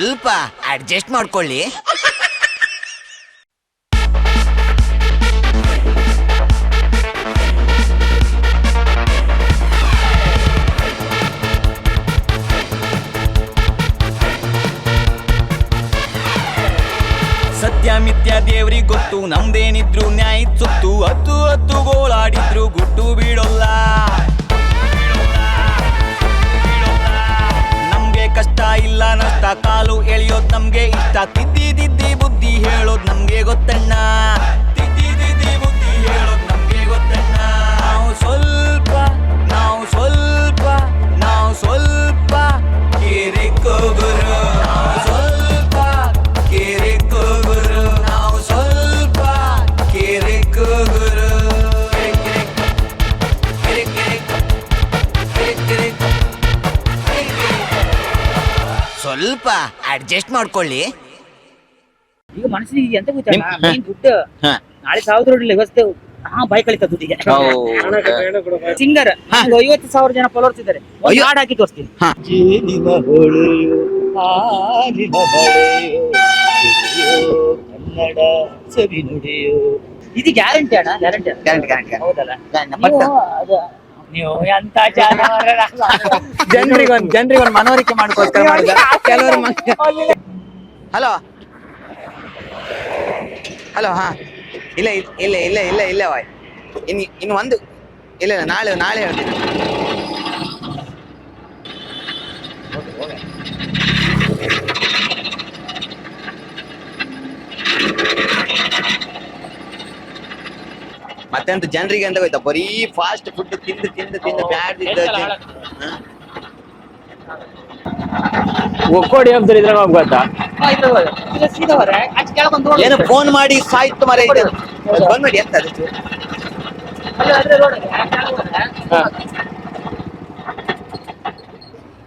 ಸ್ವಲ್ಪ ಅಡ್ಜಸ್ಟ್ ಮಾಡ್ಕೊಳ್ಳಿ. ಸತ್ಯ ಮಿಥ್ಯ ದೇವ್ರಿಗೆ ಗೊತ್ತು, ನಮ್ದೇನಿದ್ರು ನ್ಯಾಯ ಸುತ್ತು, ಹತ್ತು ಹತ್ತು ಗೋಳಾಡಿದ್ರು ಗುಟ್ಟು ಬೀಳೋಲ್ಲ. ಕಷ್ಟ ಇಲ್ಲ ನಷ್ಟ ಕಾಲು ಎಳಿಯೋದ್ ನಮ್ಗೆ ಇಷ್ಟ. ತಿದ್ದಿ ತಿದ್ದಿ ಬುದ್ಧಿ ಹೇಳೋದ್ ನಮ್ಗೆ ಗೊತ್ತಣ್ಣ. ಸ್ವಲ್ಪ ಅಡ್ಜಸ್ಟ್ ಮಾಡ್ಕೊಳ್ಳಿ. ಈಗ ಮನುಷ್ಯನಿಗೆ ಎಂತ ಗೊತ್ತಾ ನಿಮ್- ದುಡ್ಡು ಹಾ. ನಾಳೆ ಸಾವಿರ ವ್ಯವಸ್ಥೆ ಹಾ ಬಾಯ್ ಕಳಿತ ದುಡ್ಡಿಗೆ. ಸಿಂಗರ್ ಐವತ್ತು ಸಾವಿರ ಜನ ಫಾಲೋವರ್ಸ್ ಇದ್ದಾರೆ. ಒಂದು ಅಯ್ಯೋ. ಹಾಡ್ ಹಾಕಿ ತೋರಿಸ್ತೀನಿ. ಜೇನಿನ ಹೊಳೆಯೋ ಹಾಲಿನ ಹೊಳೆಯೋ ಸುರಿಯೋ ಕನ್ನಡ ಸವಿ ನುಡಿಯೋ ಇದು ಗ್ಯಾರಂಟಿ ಅಣ್ಣ ಗ್ಯಾರಂಟಿ ಗ್ಯಾರಂಟಿ guarantee. ಹೌದಲ್ಲ. ನೀವು ಅದು ನೀವು ಎಂತ ಜಾನುವಾರರಲ್ಲ. ಜನರಿಗೊಂದು ಜನರಿಗೊಂದು ಮನವರಿಕೆ ಮಾಡ್ಕೋಸ್ಕರ ಮಾಡಿದ ಕೆಲವರು ಹಲೋ? ಹಲೋ ಹಾ. ಇಲ್ಲ ಇಲ್ಲ ಇಲ್ಲ ಇಲ್ಲ ಇಲ್ಲ ವಾಯ್ ಇನ್ನು ಇನ್ನು ಒಂದು ಇಲ್ಲ ಇಲ್ಲ ನಾಳೆ ನಾಳೆ ಹೇಳ್ತೀನಿ ಮತ್ತೆಂತ ಜನರಿಗೆ ಅಂತ ಗೊತ್ತಾ? ಬರೀ ಫಾಸ್ಟ್ ಫುಡ್ ತಿಂದು ತಿಂದು ತಿಂದು ಬ್ಯಾಡ್ ಒಕ್ಕೋಡಿ ಅಂತ ಇದ್ರೆ ನಮ್ಗೆ ಗೊತ್ತಾ? ಏನು ಫೋನ್ ಮಾಡಿ ಸಾಯ್ತು ಮರ ಇದೆ. ಫೋನ್ ಮಾಡಿ ಎಂತ ಅದು.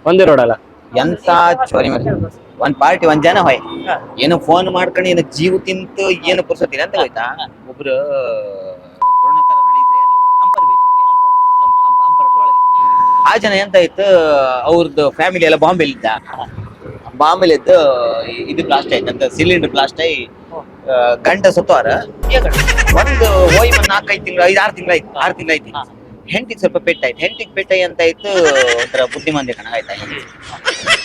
ಒಂದೇ ರೋಡ್ ಅಲ್ಲ? ಎಂತ ಚೋರಿ ಮರ ಒಂದ್ ಪಾರ್ಟಿ ಒಂದ್ ಜನ ಹೋಯ್. ಏನು ಫೋನ್ ಮಾಡ್ಕೊಂಡು ಏನು ಜೀವ ತಿಂತು ಏನು ಪುರ್ಸೋತಿಲ್ಲ ಅಂತ ಹೋಯ್ತಾ ಒಬ್ರು ಆ ಜನ ಎಂತ ಇತ್ತು ಅವ್ರದ್ದು ಫ್ಯಾಮಿಲಿ ಎಲ್ಲ ಬಾಂಬೆ ಇದ್ದ ಬಾಂಬೆ ಇದ್ದು ಇದು ಬ್ಲಾಸ್ಟ್ ಆಯ್ತು ಅಂತ ಸಿಲಿಂಡರ್ ಬ್ಲಾಸ್ಟ್ ಆಯ್ ಗಂಡ ಸತ್ತವಾರ ಒಂದು ಹೋಯ್ ಒಂದು ನಾಲ್ಕೈದು ತಿಂಗಳು ಐದು ಆರು ತಿಂಗಳು ಆಯ್ತು ಆರು ತಿಂಗಳು ಆಯ್ತು ಹೆಂಟಿಗೆ ಸ್ವಲ್ಪ ಪೆಟ್ಟಾಯ್ತು ಹೆಂಟಿಗೆ ಪೆಟ್ಟಾಯ್ ಅಂತ ಇತ್ತು ಒಂಥರ ಬುದ್ಧಿಮಾಂದ್ಯ ಕಣ ಆಯ್ತಾ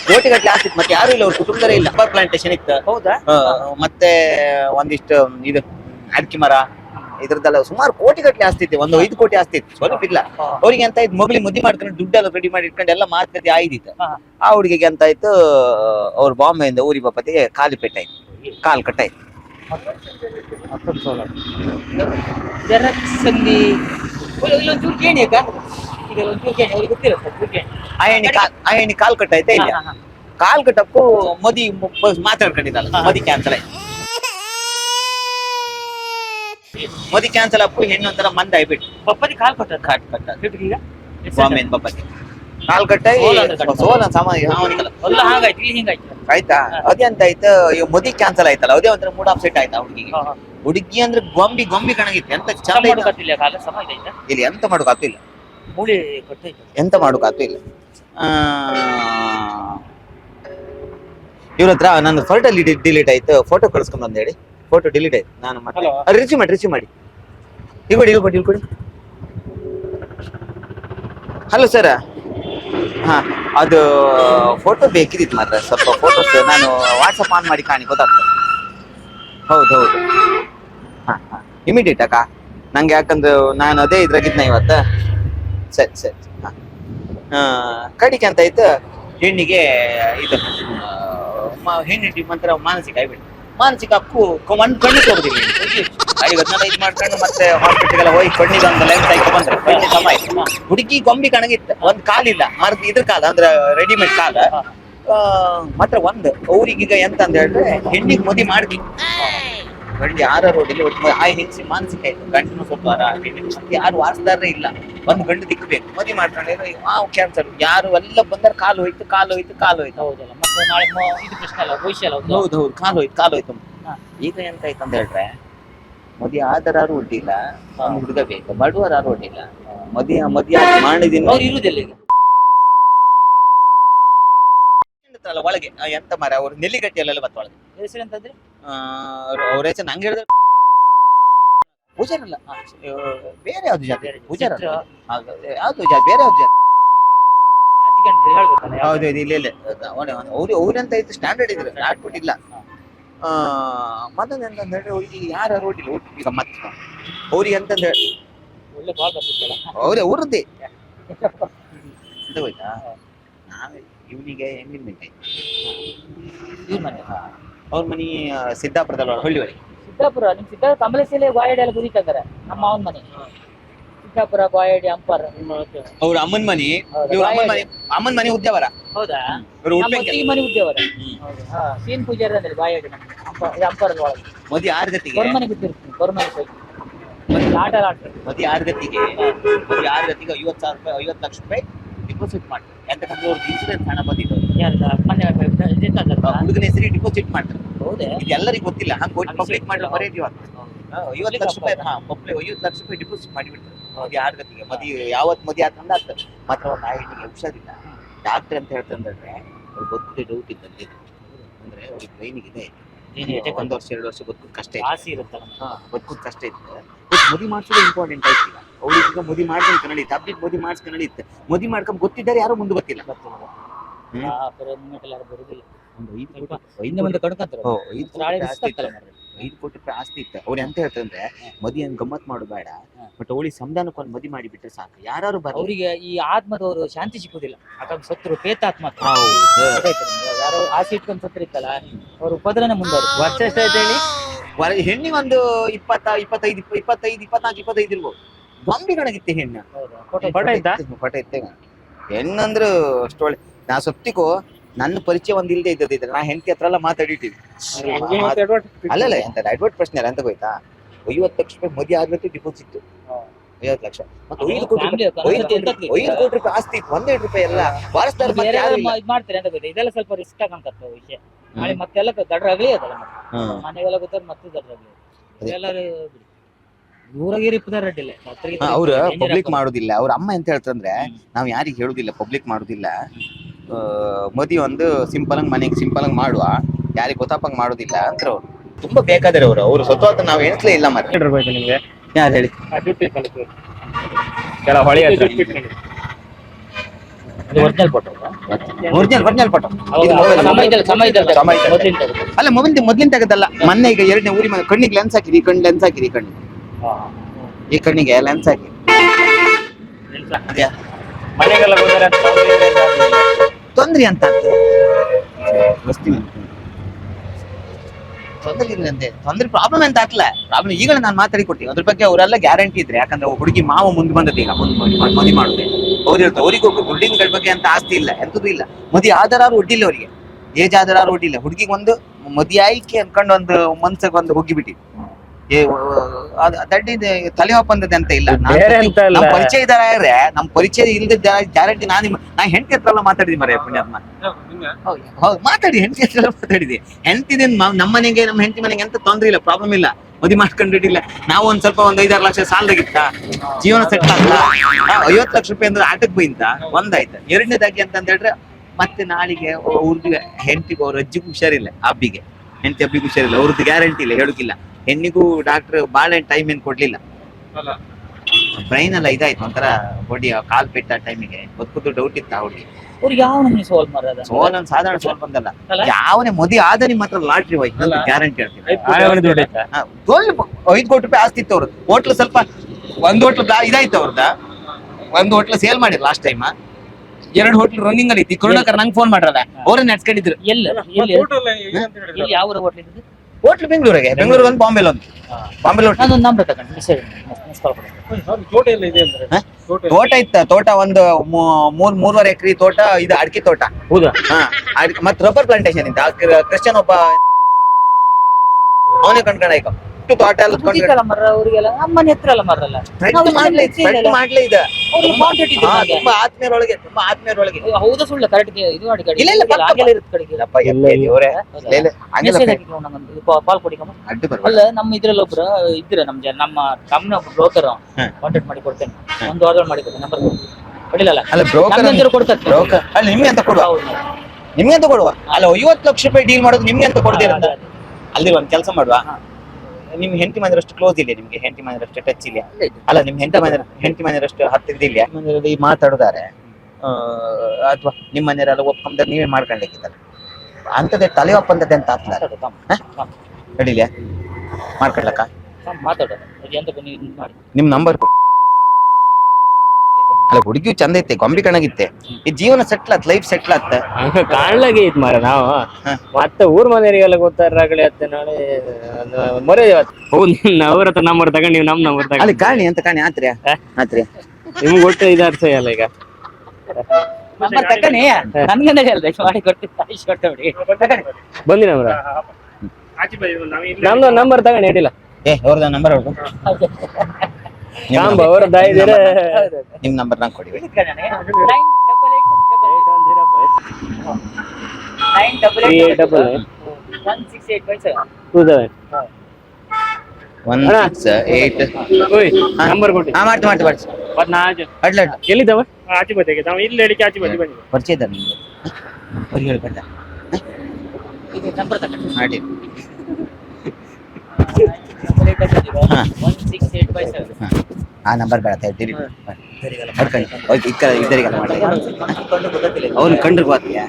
ಕೋಟಿಗಟ್ಟಲೆ ಆಗ್ತಿತ್ತು ಮತ್ತೆ ಯಾರು ಇಲ್ಲ ಅವ್ರ ಇಲ್ಲ ಪ್ಲಾಂಟೇಶನ್ ಇತ್ತು ಹೌದಾ ಮತ್ತೆ ಒಂದಿಷ್ಟು ಇದು ಅಡಿಕೆ ಮರ ಇದ್ರದ್ದೆಲ್ಲ ಸುಮಾರು ಕೋಟಿಗಟ್ಟಲೆ ಆಸ್ತಿತ್ತು ಒಂದು ಐದು ಕೋಟಿ ಆಸ್ತಿತ್ತು ಸ್ವಲ್ಪ ಇಲ್ಲ ಅವ್ರಿಗೆ ಅಂತ ಇತ್ತು ಮಗಳಿಗೆ ಮುದ್ದೆ ಮಾಡ್ಕೊಂಡು ದುಡ್ಡೆಲ್ಲ ರೆಡಿ ಮಾಡಿ ಇಟ್ಕೊಂಡು ಎಲ್ಲ ಮಾತುಕತೆ ಆಯ್ದಿತ್ತು. ಆ ಹುಡುಗಿಗೆ ಎಂತ ಆಯ್ತು ಅವ್ರ ಬಾಂಬೆಯಿಂದ ಊರಿ ಬಾಪತಿಗೆ ಕಾಲು ಪೆಟ್ಟಾಯ್ತು ಕಾಲು ಕಟ್ಟಾಯ್ತು ಜರಕ್ಸಂದಿ ಇಲ್ಲೊಂಚೂರು ಕೇಣಿ ಅಕ್ಕ. ಈಗ ಒಂಚೂರು ಕೇಣಿ ಅವ್ರಿಗೆ ಗೊತ್ತಿರುತ್ತೆ ಚೂರು ಕೇಣಿ ಆ ಹೆಣ್ಣಿ ಕಾಲ್ ಕಟ್ಟಾಯ್ತಾ ಇಲ್ಲ? ಕಾಲ್ ಕಟ್ಟಕ್ಕೂ ಮದಿ ಮಾತಾಡ್ಕೊಂಡಿದ್ದಲ್ಲ. ಮದಿ ಕ್ಯಾನ್ಸಲ್ ಆಯ್ತು. ಮದಿ ಕ್ಯಾನ್ಸಲ್ ಅಪ್ಪು ಹೆಣ್ಣು ಒಂಥರ ಮಂದ ಆಯ್ಬಿಟ್ಟು ಪಪ್ಪದಿ ಕಾಲ್ ಕೊಟ್ಟ ಕಾಟ್ ಕಟ್ಟ ಈಗ? ಪಪ್ಪದಿ ಕಾಲ್ ಕಟ್ಟ. ಸೋಲ. ಎಲ್ಲ ಹಾಗಾಯ್ತು ಇಲ್ಲಿ ಹಿಂಗಾಯ್ತು. ಆಯ್ತಾ? ಅದೇ ಅಂತ ಆಯ್ತು ಈಗ ಮದಿ ಕ್ಯಾನ್ಸಲ್ ಆಯ್ತಲ್ಲ ಅದೇ ಒಂಥರ ಮೂಡ್ ಆಫ್ ಸೆಟ್ ಆಯ್ತಾ ಹುಡುಗಿಗೆ. ಹುಡುಗಿ ಅಂದ್ರೆ ಗೊಂಬಿ ಗೊಂಬಿ ಕಣಗಿತ್ತು. ಎಂತ ಚಂದ ಇಲ್ಲಿ ಎಂತ ಮಾಡೋಕಾತು ಇಲ್ಲ ಮೂಳಿ ಎಂತ ಮಾಡೋಕಾತು ಇಲ್ಲ ಇವ್ರ ಹತ್ರ ನನ್ನ ಫೋಟೋ ಡಿಲೀಟ್ ಆಯ್ತು. ಫೋಟೋ ಕಳ್ಸ್ಕೊಂಡ್ ಬಂದೇಳಿ ಫೋಟೋ ಡಿಲೀಟ್ ಆಯ್ತು. ನಾನು ಮತ್ತೆ Hello. ರಿಸೀವ್ ಮಾಡಿ ರಿಸೀವ್ ಮಾಡಿ. ಇಲ್ಕೊಡಿ ಇಲ್ಕೊಡಿ ಇಲ್ಕೊಡಿ ಹಲೋ ಸರ್ ಹಾ ಅದು ಫೋಟೋ ಬೇಕಿದ್ದಿತ್ತು ಮಾತ್ರ. ಸ್ವಲ್ಪ ಫೋಟೋಸ್ ನಾನು ವಾಟ್ಸಪ್ ಆನ್ ಮಾಡಿ ಕಾಣಿ ಗೊತ್ತಾಗ್ತದೆ. ಹೌದು ಹೌದು. ಹಾ ಹಾ. ಇಮಿಡಿಯೇಟ್ ಅಕ್ಕ? ನಂಗೆ ಯಾಕಂದ್ರೆ ನಾನು ಅದೇ ಇದ್ರಾಗಿದ್ನ ಇವತ್ತ. ಸರಿ ಸರಿ. ಹಾ. ಆ, ಕಡಿಕೆ ಅಂತ ಆಯ್ತು. ಹೆಣ್ಣಿಗೆ ಇದು ಆ, ಮ- ಹೆಣ್ಣಿಗೆ ಮಂತ್ರ ಮಾನಸಿಕ ಆಗ್ಬಿಟ್ಟು ಮಾನಸಿಕ ಹಕ್ಕು ಒಂದು ಕಣ್ಣು ತೋರುದಿಲ್ಲ. ಐವತ್ನಾಲ್ಕು ಹದಿನೈದು ಮಾಡ್ಕೊಂಡು ಮತ್ತೆ ಹಾಸ್ಪಿಟಲ್ಗೆಲ್ಲ ಹೋಗಿ ಕಣ್ಣಿಗೆ ಒಂದು ಲೆನ್ಸ್ ಹಾಕಿ ಬಂದ್ರೆ ಕಣ್ಣಿ ಸಮ ಹುಡುಗಿ ಗೊಂಬಿ ಕಣಗಿತ್ತು. ಒಂದ್ ಕಾಲಿಲ್ಲ. ಮರದ ಇದ್ರ ಕಾಲ, ಅಂದ್ರೆ ರೆಡಿಮೇಡ್ ಕಾಲ. ಮಾತ್ರ ಒಂದು. ಅವ್ರಿಗೀಗ ಎಂತ ಅಂತ ಹೇಳಿದ್ರೆ ಹೆಣ್ಣಿಗೆ ಮದಿ ಮಾಡ್ತಿ ಗಂಡಿ ರೋಡ್ ರೋಡಿಗೆ ಒಟ್ಟು ಆ ಹೆಂಗಸಿ ಮಾನಸಿಕ ಆಯ್ತು. ಗಂಡನು ಹೆಣ್ಣಿಗೆ ಮತ್ತೆ ಯಾರು ವಾರಸ್ದಾರೇ ಇಲ್ಲ. ಒಂದು ಗಂಡು ದಿಕ್ಕಬೇಕು ಮದಿ ಮಾಡ್ಕೊಂಡ್ರೆ ಆ ಕ್ಯಾನ್ಸರ್ ಯಾರು ಎಲ್ಲ ಬಂದ್ರೆ ಕಾಲು ಹೋಯ್ತು ಕಾಲು ಹೋಯ್ತು ಕಾಲು ಹೋಯ್ತು. ಹೌದಲ್ಲ ಮತ್ತೆ ನಾಳೆ ಇದು ಪ್ರಶ್ನೆ ಅಲ್ಲ ಭವಿಷ್ಯ ಅಲ್ಲ ಹೌದು ಹೌದು. ಕಾಲು ಹೋಯ್ತು ಕಾಲು ಹೋಯ್ತು. ಈಗ ಎಂತ ಆಯ್ತು ಅಂತ ಹೇಳ್ರೆ ಮದಿ ಆದರಾರು ಒಡ್ಡಿಲ್ಲ ಹುಡುಗ ಬೇಕು. ಬಡವರಾರು ಒಡ್ಡಿಲ್ಲ ಮದಿ ಮದಿ ಮಾಡಿದ್ದೀನಿ ಅವ್ರು ಇರುವುದಿಲ್ಲ ಈಗ. ಬಿಡ್ತಾರಲ್ಲ ಒಳಗೆ. ಆ, ಎಂತ ಮರ ಅವ್ರು ನೆಲ್ಲಿಗಟ್ಟಿಯಲ್ಲೆಲ್ಲ ಬತ್ತ ಒಳಗೆ. ಹೆಸರು ಎಂತಂದ್ರೆ ಅವ್ರ ಹೆಸರು ನಂಗೆ ಹೇಳಿದ್ರೆ ಪೂಜಾರಲ್ಲ. ಆ, ಇವ್ರು ಬೇರೆ ಯಾವ್ದು ಜಾತಿ? ಪೂಜಾರ ಚಿತ್ರ. ಯಾವ್ದು ಜಾತಿ? ಬೇರೆ ಯಾವ್ದು ಜಾತಿ? ಜಾತಿಗೆ ಅಂತ ಹೇಳ್ಬೇಕಲ್ಲ ಯಾವ್ದು? ಹೌದು ಇಲ್ಲ ಇಲ್ಲ. ಅವ್ರು ಅವ್ರಂತ ಇತ್ತು ಸ್ಟ್ಯಾಂಡರ್ಡ್ ಇದ್ರು ಆಡ್ಬಿಟ್ಟಿಲ್ಲ ಆ ಮತ್ತೊಂದು ಎಂತಂದ್ ಹೇಳಿದ್ರೆ ಅವ್ರಿಗೆ ಯಾರು ರೋಡಿಲ್ಲ ಈಗ ಮತ್ತೆ. ಅವ್ರಿಗೆ ಎಂತಂದ್ರೆ ಒಳ್ಳೆ ಬರ್ತಿತ್ತಲ್ಲ. ಅವ್ರೆ ಊರದ್ದೇ ಅಂತ ಹೋಯ್ತಾ ನಾವೇ ಇವನಿಗೆ ಹೆಂಗಿನ ಆಯ್ತು ಇವ್ರ ಮನೆ. ಅವ್ರ ಮನಿ ಸಿದ್ದಾಪುರದಲ್ಲ ಸಿದ್ದಾಪುರದಲ್ಲಿ ಹಳ್ಳಿವರೆಗೆ ಸಿದ್ದಾಪುರ ನಿಮ್ ಸಿದ್ದಾಪುರ ಕಮಲೇಶಿಲೆ ಗಾಯಡಿ ಎಲ್ಲ ಗುರಿತಂಗಾರೆ ನಮ್ಮ ಅವನ ಮನೆ. ಸಿದ್ದಾಪುರ ಗಾಯಡಿ ಅಂಪರ್. ಅವ್ರ ಅಮ್ಮನ ಮನಿ. ಅಮ್ಮನ್ ಇವ್ರ ಅಮ್ಮನ ಮನಿ ಅಮ್ಮನ ಮನೆ ಉದ್ಯಾವರ. ಹೌದಾ? ಇವ್ರು ನಮ್ಮ ಉಡುಪಿ ಒತ್ತಿಗೆ ಮನೆ ಉದ್ಯೋಗ ಸೀನ್ ಪೂಜಾರಿ ಅಂದ್ರೆ ಗಾಯಡಿ ನಮ್ಮ ಅಂಪ ಅಂಪರದ ಒಳಗೆ. ಮದಿ ಆರ್ ಗತಿಗೆ ಕೊರ್ಮನೆ ಬಿದ್ದಿರ್ತೀನಿ ಕೊರ್ಮನೆ ಹೋಗಿ ಆಟ ಆಡ್ತಾರೆ. ಮದಿ ಆರ್ ಗತಿಗೆ ಮದಿ ಆರ್ ಗತಿಗೆ ಐವತ್ತು ಸಾವಿರ ರೂಪಾಯಿ ಐವತ್ತು ಲಕ್ಷ ರೂಪಾಯಿ ಡಿಪಾಸಿಟ್ ಮಾಡ್ತಾರೆ. ಯಾಕಂದ್ರೆ ಅವ್ರದ್ದು ಇನ್ಸೂರೆನ್ಸ್ ಹಣ ಬಂದಿದ್ದು? ಹುಡುಗನ ಹೆಸರಿಗೆ ಡಿಪಾಸಿಟ್ ಮಾಡ್ತಾರೆ. ಎಲ್ಲರಿಗೂ ಗೊತ್ತಿಲ್ಲ. ಹಂಗೆ ಕೊಟ್ಟು ಪಬ್ಲಿಕ್ ಮಾಡಿ ಹೌದು. ಬರೀತೀವಿ ಐವತ್ತು ಲಕ್ಷ ರೂಪಾಯಿ ಹಾ ಪಬ್ಲಿಕ್ ಐವತ್ತು ಲಕ್ಷ ರೂಪಾಯಿ ಡಿಪಾಸಿಟ್ ಮಾಡಿಬಿಡ್ತಾರೆ ಮದಿ ಯಾರ ಗತಿಗೆ? ಮದಿ ಯಾವತ್ತು ಮದಿ ಆತಂದ ಆಗ್ತದೆ ಮಾತ್ರ ಅವ್ರ ನಾಯಿಗೆ ಹುಷಾರಿಲ್ಲ. ಡಾಕ್ಟರ್ ಅಂತ ಹೇಳ್ತಂದ್ರೆ ಅವ್ರು ಗೊತ್ತಿದೆ ಡೌಟ್ ಇದ್ದಂತೆ ಅಂದ್ರೆ ಅವ್ರಿಗೆ ಬ್ರೈನಿಗೆ ಇದೆ. ಒಂದು ವರ್ಷ ಎರಡು ವರ್ಷ ಬದುಕೋದು ಕಷ್ಟ ಇದೆ. ಹಾ ಬದುಕೋದು ಕಷ್ಟ ಇತ್ತು ಬಟ್ ಮದಿ ಮಾಡಿಸೋದು ಇಂಪಾರ್ಟೆಂಟ್ ಆಯ್ತು ಈಗ. ಅವ್ರಿಗೆ ಈಗ ಮದಿ ಮಾಡ್ಕೊಂಡು ನಡೀತು ಅಪ್ಡೇಟ್ ಮದಿ ಕನ್ನಡ ಇತ್ತು. ಮದಿ ಮಾಡ್ಕೊಂಡು ಗೊತ್ತಿದ್ದಾರೆ ಯಾರು ಮುಂದೆ ಬರ್ತಿಲ್ಲ. ಆ ಕಡೆ ಮೂಮೆಂಟ್ ಯಾರು ಬರುದಿಲ್ಲ. ಒಂದು ಐದು ಐದು ಹಿಂದೆ ಓ ಐದು ಕೋಟಿ ಐದು ಕೋಟಿ ರೂಪಾಯಿ ಆಸ್ತಿ ಇತ್ತು. ಅವ್ರು ಎಂತ ಹೇಳ್ತಂದ್ರೆ ಮದಿ ಏನ್ ಗಮ್ಮತ್ ಮಾಡು ಬೇಡ. ಬಟ್ ಅವಳಿ ಸಂಧಾನಕ್ಕೆ ಒಂದು ಮದಿ ಮಾಡಿಬಿಟ್ರೆ ಸಾಕು. ಯಾರು ಬರ ಅವರಿಗೆ ಈ ಆತ್ಮದವರು ಶಾಂತಿ ಸಿಕ್ಕುದಿಲ್ಲ. ಯಾಕಂದ್ರೆ ಸತ್ರು ಪೇತಾತ್ಮ. ಯಾರು ಆಸೆ ಇಟ್ಕೊಂಡು ಸತ್ರಿತ್ತಲ್ಲ ಅವ್ರ ಉಪದ್ರನೇ ಮುಂದೆ ವರ್ಷ ಎಷ್ಟಾಯ್ತು ಹೇಳಿ. ವರ- ಹೆಣ್ಣಿಗೆ ಒಂದು ಇಪ್ಪತ್ತ ಇಪ್ಪತ್ತೈದು ಇಪ್ಪ- ಇಪ್ಪತ್ತೈದು ಇಪ್ಪತ್ನಾಲ್ಕು ಇಪ್ಪತ್ತೈದು ಇರ್ಬೋದು. ಗೊಂಬಿ ಗಣಗಿತ್ತೆ ಹೆಣ್ಣು? ಪಟ ಇತ್ತೆ? ಹೆಣ್ಣಂದ್ರು ಅಷ್ಟೊಳ್ಳೆ ನಾ ಸತ್ತಿಗೂ ನನ್ನ ಪರಿಚಯ ಒಂದ್ ಇಲ್ದೇ ಇದ್ದದಿದ್ರೆ ನಾ ಹೆಂಡತಿ ಹತ್ರ ಎಲ್ಲ ಮಾತಾಡಿಟ್ಟಿವಿ ಅಲ್ಲಲ್ಲ ಎಂತ ಅಡ್ವರ್ಟ್ ಪ್ರಶ್ನೆ ಅಲ್ಲ ಅಂತ ಗೊತ್ತಾ? ಐವತ್ತು ಲಕ್ಷ ರೂಪಾಯಿ ಮದಿ ಆದ್ಮೇಲೆ ಡಿಪಾಸಿಟ್ ಐವತ್ತು ಲಕ್ಷ. ಮತ್ತೆ ಐದು ಕೋಟಿ ರೂಪಾಯಿ- ಐದು ಕೋಟಿ ರೂಪಾಯಿ ಆಸ್ತಿ ಇತ್ತು ಒಂದೆರಡು ರೂಪಾಯಿ ಎಲ್ಲ ವಾರಸ್ದಾರ ಮಾಡ್ತಾರೆ ಅಂತ ಗೊತ್ತಾ ಇದೆಲ್ಲ ಸ್ವಲ್ಪ ರಿಸ್ಕ್ ಆಗಂತ ವಿಷಯ. ನಾಳೆ ಮತ್ತೆಲ್ಲ ದಡ್ರಾಗ್ಲಿ ಅದಲ್ಲ ಮತ್ತೆ. ಮನೆಗೆಲ್ಲ ಗೊತ್ತಾರ ಮತ್ತೆ ಎಲ್ಲರೂ ಪುದರ್ ಅಡ್ಡಿಲ್ಲ ಹತ್ರಗಿತ್ರ ಅವ್ರ ಪಬ್ಲಿಕ್. ಮಾಡುದಿಲ್ಲ. ಅವ್ರ ಅಮ್ಮ ಎಂತ ಹೇಳ್ತಂದ್ರೆ. ನಾವ್ ಯಾರಿಗ್ ಹೇಳುದಿಲ್ಲ ಪಬ್ಲಿಕ್ ಮಾಡುದಿಲ್ಲ. ಆ, ಮದಿ ಒಂದು ಸಿಂಪಲ್ ಆಗಿ ಮನೆಗೆ ಸಿಂಪಲ್ ಆಗಿ ಮಾಡುವ. ಯಾರಿಗ್ ಗೊತ್ತಾಪಂಗ್ ಮಾಡುದಿಲ್ಲ ಅಂತ ಅವ್ರು. ತುಂಬಾ ಬೇಕಾದ್ರೆ ಅವರು. ಅವ್ರು ಸ್ವತಃ ನಾವ್ ಎಣಿಸ್ಲೇ ಇಲ್ಲ ಮತ್ತೆ ಆಯ್ತು ನಿಮ್ಗೆ. ಯಾರು ಹೇಳಿ. ಹೊಳಿ original photo original original photo. ಅಲ್ಲ ಮೊಬೈಲ್ ಮೊದ್ಲಿನ ತೆಗದಲ್ಲ. ಮೊನ್ನೆ ಈಗ ಎರಡನೇ ಊರಿ ಮನೆ ಕಣ್ಣಿಗೆ ಲೆನ್ಸ್ ಹಾಕಿರಿ ಈ ಕಣ್ಣು ಲೆನ್ಸ್ ಹಾಕಿರಿ ಈ ಕಣ್ಣು. ಈ ಕಣ್ಣಿಗೆ ಲೆನ್ಸ್ ಹಾಕಿ. ಅದ್ಯಾ ಮನೆಗೆಲ್ಲ ಬಂದರೆ ತೊಂದ್ರೆ ಅಂತ ತೊಂದರೆ ತೊಂದ್ರೆ ಇಲ್ಲಂತೆ ಪ್ರಾಬ್ಲಮ್ ಅಂತ ಆಗ್ಲ ಪ್ರಾಬ್ಲಮ್ ಈಗ ನಾನು ಮಾತಾಡಿ ಕೊಡ್ತೀನಿ. ಅದ್ರ ಬಗ್ಗೆ ಅವರೆಲ್ಲ ಗ್ಯಾರಂಟಿ ಇದ್ರೆ ಯಾಕಂದ್ರೆ ಹುಡುಗಿ ಮಾವ ಮುಂದೆ ಬಂದದ್ದು ಈಗ ಮುಂದೆ ಮದುವೆ ಮಾಡುತ್ತೆ ಅವ್ರು ಹೇಳ್ತಾರೆ ಅವ್ರಿಗೂ ದುಡ್ಡಿನ ಬಗ್ಗೆ ಅಂತ ಆಸ್ತಿ ಇಲ್ಲ. ಎಂತದೂ ಇಲ್ಲ. ಮದಿ ಆಧಾರ ಒಡ್ಡಿಲ್ಲ ಅವರಿಗೆ. ಏಜ್ ಆಧಾರ ಒಡ್ಡಿಲ್ಲ ಹುಡುಗಿಗೆ ಒಂದು ಮದಿ ಆಯ್ಕೆ ಅನ್ಕೊಂಡು ಒಂದು ಮನ್ಸಕ್ಕೆ ಒಂದು ಹೋಗಿಬಿಟ್ಟಿದೆ. ಏ ದಡ್ಡಿದ ತಲೆ ಒಪ್ಪಂದದ ಅಂತ ಇಲ್ಲ. ನಮ್ ಪರಿಚಯ ಇದಾರೆ ನಮ್ ಪರಿಚಯ ಇಲ್ಲದ ಗ್ಯಾರಂಟಿ ನಾನು ನಿಮ್ ನಾ ಹೆಂಡತಿ ಹತ್ರ ಎಲ್ಲ ಮಾತಾಡಿದ್ವಿ ಮರ ಪುಣ್ಯಾತ್ಮ. ಹೌದು ಮಾತಾಡಿ ಹೆಂಡತಿ ಹತ್ರ ಮಾತಾಡಿದ್ವಿ ಮಾತಾಡಿದೆ ನಿನ್ ನಮ್ಮ ಮನೆಗೆ ನಮ್ಮ ಹೆಂಡತಿ ಮನೆಗೆ ಎಂತ ತೊಂದ್ರೆ ಇಲ್ಲ ಪ್ರಾಬ್ಲಮ್ ಇಲ್ಲ. ಮದಿ ಮಾಡ್ಕೊಂಡಿಟ್ಟಿಲ್ಲ ನಾವು ಒಂದ್ ಸ್ವಲ್ಪ ಒಂದ್ ಐದಾರು ಲಕ್ಷ ಸಾಲದಾಗಿತ್ತ ಜೀವನ ಸೆಟ್ ಆಗ್ತ? ಐವತ್ತು ಲಕ್ಷ ರೂಪಾಯಿ ಅಂದ್ರೆ ಆಟಕ್ ಬೈಂತ ಒಂದಾಯ್ತು. ಎರಡನೇದಾಗಿ ಅಂತ ಹೇಳಿದ್ರೆ ಮತ್ತೆ ನಾಳಿಗೆ ಅವ್ರದ್ದು ಹೆಂಡತಿಗೆ ಅವ್ರ ಅಜ್ಜಿಗೂ ಹುಷಾರಿಲ್ಲ ಅಬ್ಬಿಗೆ. ಹೆಂಡತಿ ಅಬ್ಬಿಗೆ ಹುಷಾರಿಲ್ಲ ಅವ್ರದ್ದು ಗ್ಯಾರಂಟಿ ಇಲ್ಲ ಹೇಳುಕಿಲ್ಲ. ಹೆಣ್ಣಿಗೂ ಡಾಕ್ಟರ್ ಬಹಳ ಟೈಮ್ ಏನ್ ಕೊಡ್ಲಿಲ್ಲ. ಬ್ರೈನ್ ಎಲ್ಲ ಇದಾಯ್ತು ಒಂಥರ ಬಾಡಿ ಕಾಲ್ ಪೆಟ್ಟ ಟೈಮಿಗೆ ಬದುಕುದು ಡೌಟ್ ಇತ್ತು ಅವ್ರಿಗೆ ಅವ್ರಿಗೆ ಯಾವ ನಮ್ಗೆ ಸೋಲ್ ಮಾರದ ಸೋಲ್ ಒಂದ್ ಸಾಧಾರಣ ಸೋಲ್ ಬಂದಲ್ಲ? ಯಾವನೇ ಮದಿ ಆದ ನಿಮ್ಮ ಹತ್ರ ಲಾಟ್ರಿ ಹೋಯ್ತು ಗ್ಯಾರಂಟಿ ಹೇಳ್ತೀನಿ. ಐದ್ ಕೋಟಿ ರೂಪಾಯಿ ಆಸ್ತಿ ಇತ್ತು ಅವ್ರದ್ದು. ಹೋಟ್ಲು ಸ್ವಲ್ಪ ಒಂದು ಹೋಟ್ಲು ಇದಾಯ್ತು ಅವ್ರದ್ದು. ಒಂದು ಹೋಟ್ಲು ಸೇಲ್ ಮಾಡಿ ಲಾಸ್ಟ್ ಟೈಮ್ ಎರಡು ಹೋಟ್ಲ್ ರನ್ನಿಂಗ್ ಅಲ್ಲಿ ಇತ್ತು. ಕರುಣಾಕರ್ ನಂಗೆ ಫೋನ್ ಮಾಡ್ರಲ್ಲ. ಅವರನ್ನ ನಡ್ಸ್ಕೊಂಡಿದ್ರು. ಎಲ್ಲ? ಯಾವ ಹೋಟ್ಲ್ ಹೋಟ್ಲು ಬೆಂಗಳೂರಿಗೆ. ಬೆಂಗಳೂರು. ಒಂದು ಬಾಂಬೆ ಒಂದು ಬಾಂಬೆ ಹೋಟ್ಲು. ನಾನೊಂದು ನಂಬರ್ ತಗೊಂಡು ಮಿಸ್ ಮಿಸ್ ಕಾಲ್ ಕೊಡಿ. ತೋಟ ಇತ್ತ ತೋಟ ಒಂದು ಮೂ- ಮೂರ್ ಮೂರುವರೆ ಎಕರೆ ತೋಟ ಇದು ಅಡಿಕೆ ತೋಟ. ಹೌದಾ? ಹಾ ಅಡಿಕೆ ಮತ್ತೆ ರಬ್ಬರ್ ಪ್ಲಾಂಟೇಶನ್ ಇತ್ತು ಆ ಕ್ರಿಶ್ಚಿಯನ್ ಒಬ್ಬ ಅವನೇ ಕಣ್ಕಣ ಇಷ್ಟು ತೋಟ ಎಲ್ಲ ಮರ ಅವರಿಗೆಲ್ಲ? ನಮ್ಮನೆ ಹತ್ರ ಅಲ್ಲ ನಾವು ಮಾಡ್ಲೇ ಇಲ್ಲ. ಮಾಡ್ಲೇ ಇದೆ. ಹಾ, ತುಂಬಾ ಆತ್ಮೀಯರೊಳಗೆ ತುಂಬಾ ಆತ್ಮೀಯರೊಳಗೆ. ಇದು ಸುಳ್ಳು ಸುಳ್ಳ ಕರೆಕ್ಟ್ ಇದು ಮಾಡಿ ಕಡೆ ಇಲ್ಲ, ಇಲ್ಲ, ಪಕ್ಕ, ಹಂಗೆಲ್ಲ ಇರುತ್ತೆ ಕಡೆಗೆ. ಇಲ್ಲಪ್ಪ, ಎಲ್ಲಿ ದೇವ್ರೇ? ಹೌದಾ? ಇಲ್ಲ, ಇಲ್ಲ, ಹಂಗೆಲ್ಲ ಮೆಸೇಜ್ ಫೇ- ಹಾಕಿದ್ರು ನಂಗೊಂದು ಕಾಲ್ ಕೊಡಿ ಕಮ್ಮ. ಅಡ್ಡು ಬರ್ಬೇಡ. ಅಲ್ಲ ನಮ್ಮ ಇದ್ರಲ್ಲಿ ಒಬ್ರು ಇದ್ರ ನಮ್ ಜನ ನಮ್ಮ ತಮ್ಮನ ಒಬ್ಬ ಬ್ರೋಕರ್ ಕಾಂಟ್ಯಾಕ್ಟ್ ಮಾಡಿ ಕೊಡ್ತೇನೆ. ಒಂದು ಆರ್ಡರ್ ಮಾಡಿ ಕೊಡ್ತೇನೆ ನಂಬರ್ ಅಲ್ಲ ಬ್ರೋಕರ್ ಕೊಡ್ತಾರೆ. ಬ್ರೋಕರ್ ಅಲ್ಲ ನಿಮ್ಗೆ ಅಂತ ಕೊಡುವ? ಹೌದು. ನಿಮ್ಗೆ ಅಂತ ಕೊಡುವ? ಅಲ್ಲ ಐವತ್ತು ಲಕ್ಷ ರೂಪಾಯಿ ಡೀಲ್ ಮಾಡೋದು ನಿಮ್ಗೆ ಅಂತ? ಕೊಡ್ದಿರಂತ ಅಲ್ಲಿ ಒಂದ್ ಕೆಲಸ ಮಾಡುವ? ನಿಮ್ ಹೆಂಡತಿ ಮನೆಯಷ್ಟು ಕ್ಲೋಸ್ ಇಲ್ಲ ನಿಮ್ಗೆ ಹೆಂಡತಿ ಮನೆಯಷ್ಟು ಟಚ್ ಇಲ್ಲ. ಅಲ್ಲ ನಿಮ್ ಹೆಂಡತಿ ಮನೆ ಹೆಂಡತಿ ಮನೆಯಷ್ಟು ಹತ್ತಿರದಿಲ್ಲ ಮನೆಯಲ್ಲಿ ಮಾತಾಡುದಾರೆ ಅಥವಾ ನಿಮ್ ಮನೆಯವರೆಲ್ಲ ಒಪ್ಪಂದ ನೀವೇ ಮಾಡ್ಕೊಂಡ್ಲಿಕ್ಕಿದ್ದಾರೆ ಅಂತದೇ ತಲೆ ಒಪ್ಪಂದದ್ದೆ ಅಂತ ಆಗ್ತದೆ. ಮಾಡ್ಕೊಳ್ಳಕ್ಕ ನಿಮ್ ನಂಬರ್ ನಡಿಲೆ ಮಾಡ್ಕೊಳ್ಲಕ್ಕ ತಮ್ಮ ಮಾತಾಡು ಅದು ಎಂತಕ್ಕೂ ನೀವು ಇದು ಮಾಡಿ ನಿಮ್ ನಂಬರ್ ಅಲ್ಲ ಹುಡುಗಿಯು ಚಂದ ಐತೆ ಗೊಂಬಿ ಕಣಗಿತ್ತೆ. ಈ ಜೀವನ ಸೆಟ್ಲ್ ಆತ್ ಲೈಫ್ ಸೆಟ್ಲ್ ಆತ್. ಕಾಣ್ಲಾಗೆ ಇದ್ ಮಾರ ನಾವು. ಮತ್ತೆ ಊರ್ ಮನೆಯವರಿಗೆಲ್ಲ ಗೊತ್ತಾರಾಗಲಿ ಅತ್ತೆ ನಾಳೆ ಮೊರೆ ಅವ್ರ ಹತ್ರ ನಂಬರ್ ತಗೊಂಡು ನೀವು ನಮ್ ನಂಬರ್ ಅಲ್ಲಿ ತಗೊಂಡು ಕಾಣಿ ಅಂತ ಕಾಣಿ ಆತ್ರಿ ಆತ್ರಿ ನಿಮ್ಗೆ ಒಟ್ಟು ಅರ್ಥ ಅಲ್ಲ ಈಗ. ನಂಬರ್ ತಕ್ಕನಿ ನನ್ಗೆ ಹೇಳ್ದೆ ಮಾಡಿ ಕೊಡ್ತೀನಿ ಆಯುಷ್ ಕೊಟ್ಟಬಿಡಿ ಬಂದಿ ನಮ್ರ? ನಮ್ದು ನಂಬರ್ ತಗೊಂಡು ಹೇಳಿಲ್ಲ ಏ ಅವ್ರದ ನಂಬರ್ ಹೊರಟು ಕಾಂಬ ಅವ್ರ ನಿಮ್ಮ ನಿಮ್ ನಂಬರ್ ನಂಗೆ ಕೊಡಿ double one six eight number ಕೊಡಿ. ಹಾ ಮಾಡ್ತಿ ಮಾಡ್ತಿ ಮಾಡ್ತಿ. ಮತ್ ನಾ ಆಚೆ ಅಡ್ಲ ಎಲ್ಲಿದ್ದಾವ ಆಚೆ ಬದಿಗೆ. ನಾವು ಇಲ್ಲಿ ಹೇಳಿಕೆ ಆಚೆ ಬದಿ ಬನ್ನಿ. ಪರಿಚಯ ಇದ್ದಾರೆ ನಿಮ್ಗೆ ಇದು ನಂಬರ್ ತಗೊಂಡು ಮಾಡಿ ಹಾ. One six eight five seven ಹಾ. ಆ ನಂಬರ್ ಬೇಡ ಡಿಲೀಟ್ ಮಾಡ್ಕೊಂಡು ಹೋಗಿ ಇಕ್ಕ ಇದರಿಗೆಲ್ಲ ಮಾಡಿ. ಅವ್ನು ಕಂಡ್ರು ಗೊತ್ತಿಲ್ಲ.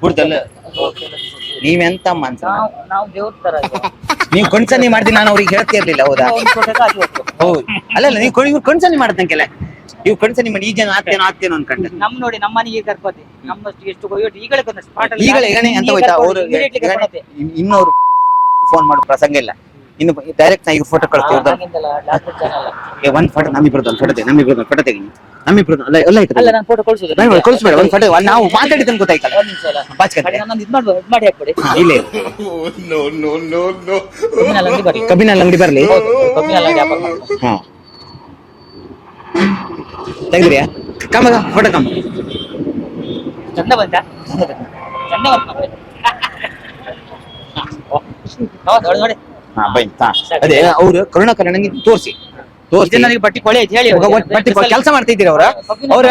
ಕುಡ್ದಲ್ಲ ನೀವೆಂತ ಮನ್ಸ? ನಾವು ನಾವು ದೇವ್ರ ತರ ನೀವು ಕಣ್ಸನ್ನಿ ಮಾಡ್ತೀನಿ ನಾನು ಅವ್ರಿಗೆ ಹೇಳ್ತಿರ್ಲಿಲ್ಲ ಹೌದಾ? ಹೌದು. ಅಲ್ಲ ಅಲ್ಲ ನೀವು ಇವ್ರು ಕಣ್ಸನ್ನಿ ಮಾಡ್ದಂಗೆಲ್ಲ. ಇವ್ ಕಣ್ಸ ನಿಮ್ಮ ಈ ಜನ ಆಗ್ತೇನೋ ಆಗ್ತೇನೋ ಅನ್ಕಂಡೆ. ನಮ್ ನೋಡಿ ನಮ್ಮ ಮನೆಗೆ ಕರ್ಕೋತಿ. ನಮ್ಮಷ್ಟು ಎಷ್ಟು ಕೊಯ್ಯೋಟ್ ಈಗಲೇ ಬಂದ ಸ್ಪಾಟ್ ಈಗಲೇ ಈಗನೇ ಎಂತ ಹೋಯ್ತಾ? ಅವರು ಇನ್ನೊರು ಫೋನ್ ಮಾಡೋ ಪ್ರಸಂಗ ಇಲ್ಲ. ಇನ್ನು ಡೈರೆಕ್ಟ್ ನಾ ಈಗ ಫೋಟೋ ಕಳಿಸ್ತೀವಿ. ಒಂದ್ ಫೋಟೋ ನಮ್ಮಿಬ್ರದ್ದು ಒಂದ್ ಫೋಟೋ ತೆಗಿ ನಮ್ಮಿಬ್ರದ್ದು ಫೋಟೋ ತೆಗಿ. ನಮ್ಮಿಬ್ರದ್ದು ಅಲ್ಲ ಎಲ್ಲ ಅಲ್ಲ ನಾನು ಫೋಟೋ ಕಳ್ಸೋದು. ನಾನು ಕಳಿಸ್ಬೇಡ ಒಂದ್ ಫೋಟೋ ನಾವು ಮಾತಾಡಿದಂಗೆ ಗೊತ್ತಾಯ್ತಲ್ಲ. ಒಂದ್ ನಿಮಿಷ ಅಲ್ಲ. ಇದ್ ಮಾಡ್ಬೋದು ಇದ್ ಮಾಡಿ ಹಾಕ್ಬಿಡಿ. ಇಲ್ಲೇ ಕಬ್ಬಿನಲ್ಲಿ ಅಂಗಡಿ ಬರ್ಲಿ. ಕಬ್ಬಿನಲ್ಲಿ ಅಂಗಡಿ ಬರ್ಲಿ. ಕಬ್ಬಿನಲ್ಲಿ ಅಂಗಡಿ ವ್ಯಾಪಾರ ಮಾಡ್ಬೋದು. ಹಾ. ತೆಗ್ದ್ರಿಯಾ? ಕಮ್ಮ ಫೋಟೋ ಕಮ್ಮ ಚಂದ ಬಂತ ಚಂದ ಬಂತ ನೋಡಿ ಹಾ ಬೈ ಹಾ. ಅದೇ ಅವ್ರು ಕರುಣಾ ನಂಗೆ ತೋರಿಸಿ. ತೋರಿಸಿ. ನನಗೆ ಬಟ್ಟಿ ಕೊಳೆ ಐತಿ ಹೇಳಿ ಕೆಲಸ ಮಾಡ್ತಿದ್ದೀರಿ ಅವ್ರ? ಅವ್ರ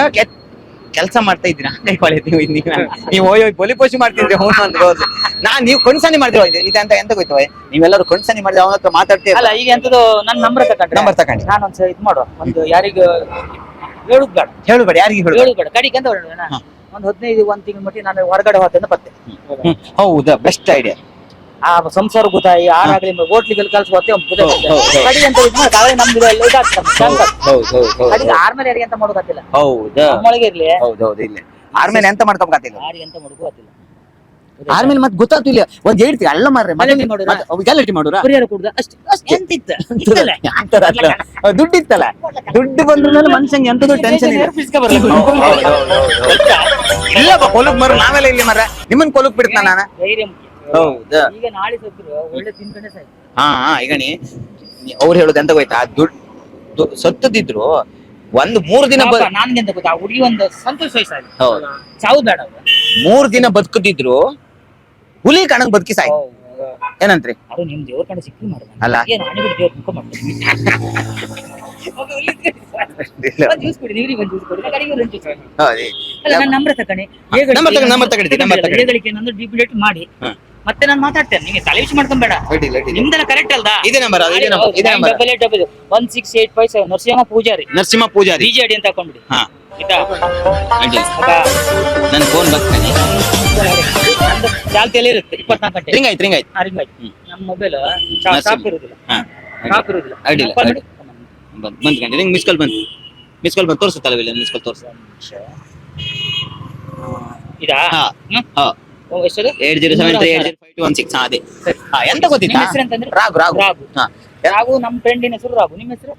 ಕೆಲಸ ಮಾಡ್ತಾ ಇದ್ದೀರಾ? ಅಂತ ಕೊಳಿತೀವಿ ನೀವು ನೀವು ಓಯ್ ಓಯ್ ಪೊಲಿ ಪೋಷಿ ಮಾಡ್ತಿದ್ರಿ ಹೌದು ಅಂತ ಹೌದು ನಾನ್ ನೀವು ಕಣ್ಸನಿ ಮಾಡಿದ್ರು ಅಂತ ಎಂತ ಗೊತ್ತು? ನೀವೆಲ್ಲರೂ ಕಣ್ಸನಿ ಮಾಡಿದ್ರೆ ಅವನ ಹತ್ರ ಮಾತಾಡ್ತೀರ ಅಲ್ಲ ಈಗ ಎಂತದ್ದು ನನ್ನ ನಂಬರ್ ತಗೊಂಡು ನಂಬರ್ ತಗೊಂಡು. ನಾನು ಒಂದ್ಸಲ ಇದು ಮಾಡುವ. ಒಂದು ಯಾರಿಗ ಹೇಳುದು ಬೇಡ ಹೇಳಬೇಡಿ ಯಾರಿಗೆ ಹೇಳು ಹೇಳು ಬೇಡ ಕಡಿಗೆ ಅಂತ ಒಂದು ಹದಿನೈದು ಒಂದ್ ತಿಂಗಳ ಮಟ್ಟಿ ನಾನು ಹೊರಗಡೆ ಹೋಗ್ತೇನೆ ಬರ್ತೇನೆ. ಹೌದಾ? ಬೆಸ್ಟ್ ಐಡಿಯಾ ಆ ಸಂಸಾರ ಗೊತ್ತಾಯಿ ಆರಾಗ್ಲಿ ಹೋಟ್ಲಿಗೆ ಕಲ್ಸಿ ಹೋಗ್ತೇವೆ. ಕಡಿಗೆ ಅಂತ ಇದು ಮಾಡಿ ಕಾವಲಿ ನಮ್ದು ಎಲ್ಲ ಇದಾಗ್ತದೆ ಚಂದ. ಹೌದು ಹೌದು ಕಡಿಗೆ ಆರ್ಮೇಲೆ ಯಾರಿಗೆ ಅಂತ ಮಾಡೋಕಾತಿಲ್ಲ ಹೌದು. ನಮ್ಮೊಳಗೆ ಇರ್ಲಿ. ಹೌದು ಹೌದು ಇಲ್ಲ ಆರ್ಮೇಲೆ ಎಂತ ಮಾಡ್ಕೊಂಬತ್ತಿಲ್ಲ ಯಾರಿಗೆ ಅಂತ ಮಾಡೋದು ಗೊತ್ತಿಲ್ಲ. ಆರ್ಮೇಲೆ ಮತ್ತೆ ಗೊತ್ತಾಗ್ತು ಇಲ್ಲ. ಒಂದ್ ಹೇಳ್ತಿ ಅಲ್ಲ ಮಾರ್ರೆ ಮನೆ? ಗಲಾಟೆ ಮಾಡೋರ ಪರಿಹಾರ ಕೊಡುದ? ಅಷ್ಟೇ ಅಷ್ಟೇ? ದುಡ್ಡು ಇತ್ತಲ್ಲ? ದುಡ್ಡು ಬಂದ್ರ ಮೇಲೆ ಮನುಷ್ಯಂಗೆ ಎಂತದು ಟೆನ್ಷನ್ ಇಲ್ಲ. ಇಲ್ಲಪ್ಪ ಕೊಲಕ್ ಮರ ನಾವೆಲ್ಲ ಇಲ್ಲಿ ಮರ ನಿಮ್ಮನ್ ಕೊಲಕ್ ಬಿಡ್ತಾನ ನಾನು. ಹೌದಾ? ಈಗ ನಾಳೆ ಸತ್ರು ಒಳ್ಳೆ ತಿನ್ಕೊಂಡೆ ಸಾಯ್ತು. ಹಾ ಹಾ ಈಗ ನೀ ನೀ- ಅವ್ರು ಹೇಳೋದು ಎಂತ ಗೊತ್ತಾ? ದುಡ್ಡು ಸತ್ತದಿದ್ರು ಒಂದು ಮೂರು ದಿನ ಬ- ನನ್ಗೆ ಗೊತ್ತಾ? ಹುಡುಗಿ ಒಂದು ಸಂತೋಷ ಹೌದು. ಸಾವು ಬೇಡ ಅವ್ರು. ಮೂರ್ ದಿನ ಬದುಕದಿದ್ರು ಹುಲಿ ಕಣಕ್ ಬದುಕಿ ಸಾಯ್ ಏನಂತ್ರಿ? ಅದು ನಿಮ್ ದೇವ್ರ ಕಡೆ ಸಿಕ್ಕಿ ಮಾಡ ಅಲ್ಲ. ಏನು ಹಣೆ ಬಿಟ್ಟು ದೇವ್ರ ಮುಖ ಮಾಡ್ತೀನಿ. ಒಂದ್ ಜ್ಯೂಸ್ ಕೊಡಿ ನೀರಿಗೆ ಒಂದ್ ಜ್ಯೂಸ್ ಕೊಡಿ. ಕಡೆಗೆ ಒಂದು ಜ್ಯೂಸ್ ಕೊಡಿ. ಹೌದು. ಅಲ್ಲ ನನ್ನ ನಂಬರ್ ತಗೊಂಡಿ ನಂಬರ್ ತಗೊಂಡು- ನಂಬರ್ ತಗೊಂಡಿದ್ದೀನಿ, ನಂಬರ್ ತಗೊಂಡಿದ್ದೀನಿ. ಏಗಳಿಗೆ ನಂದು ಡಿಪ್ಲೇಟ್ ಮಾಡಿ. ಹಾ. ಮತ್ತೆ ನಾನು ಮಾತಾಡ್ತೇನೆ. ನಿಮಗೆ ತಲೆ ವಿಷಯ ಮಾಡ್ಕೊಂಬೇಡ. ಅಡ್ಡಿಲ್ಲ, ಅಡ್ಡಿಲ್ಲ. ನಿಮ್ದೆಲ್ಲ ಕರೆಕ್ಟ್ ಅಲ್ದಾ? ಇದೇ ನಂಬರ್ ಇದೇ ನಂಬರ್ ಇದೇ number double eight double one six eight five seven Narasimha Poojari. Narasimha Poojari. BJD ಅಂತ ಹಾಕೊಂಡ್ಬಿಡಿ. ಹಾ. ಆಯ್ತಾ? ಅಡ್ಡಿಲ್ಲ? ನನ್ ಫೋನ್ ಬರ್ತಾನೆ. ಚಾಲ್ತಿಯಲ್ಲಿ ಇರುತ್ತೆ. ಇಪ್ಪತ್ನಾಲ್ಕು ಗಂಟೆ. ರಿಂಗ್ ಆಯ್ತು ರಿಂಗ್ ಆಯ್ತು. ಆ, ರಿಂಗ್ ಆಯ್ತು. ನಮ್ಮ ಮೊಬೈಲ್ ಸಾಕು ಇರೋದಿಲ್ಲ. ಶಾಪ್ ಇರುದಿಲ್ಲ. ಅಡ್ಡಿಲ್ಲ. ಬಂದ್ ಬಂದ್ ಗಂಟೆ. ರಿಂಗ್ ಮಿಸ್ ಕಾಲ್ ಬಂತು. ಮಿಸ್ ಕಾಲ್ ಬಂದು ತೋರಿಸುತ್ತಲ್ಲ ಮಿಸ್ ಕಾಲ್ ತೋರಿಸ. ಇದಾ? ಹಾ. ಹಾ. ಓ, ಎಷ್ಟದು eight zero seven three eight zero five two one six ಅದೇ ಹಾ ಎಂತ ಗೊತ್ತಿತ್ತಾ? ನಿಮ್ಮ ಹೆಸರು ಎಂತಂದ್ರೆ? ರಾಘು ರಾಘು. ರಾಘು. ಹಾ. ರಾಘು ನಮ್ಮ ಫ್ರೆಂಡಿನ ಹೆಸರು ರಾಘು. ನಿಮ್ಮ ಹೆಸರು?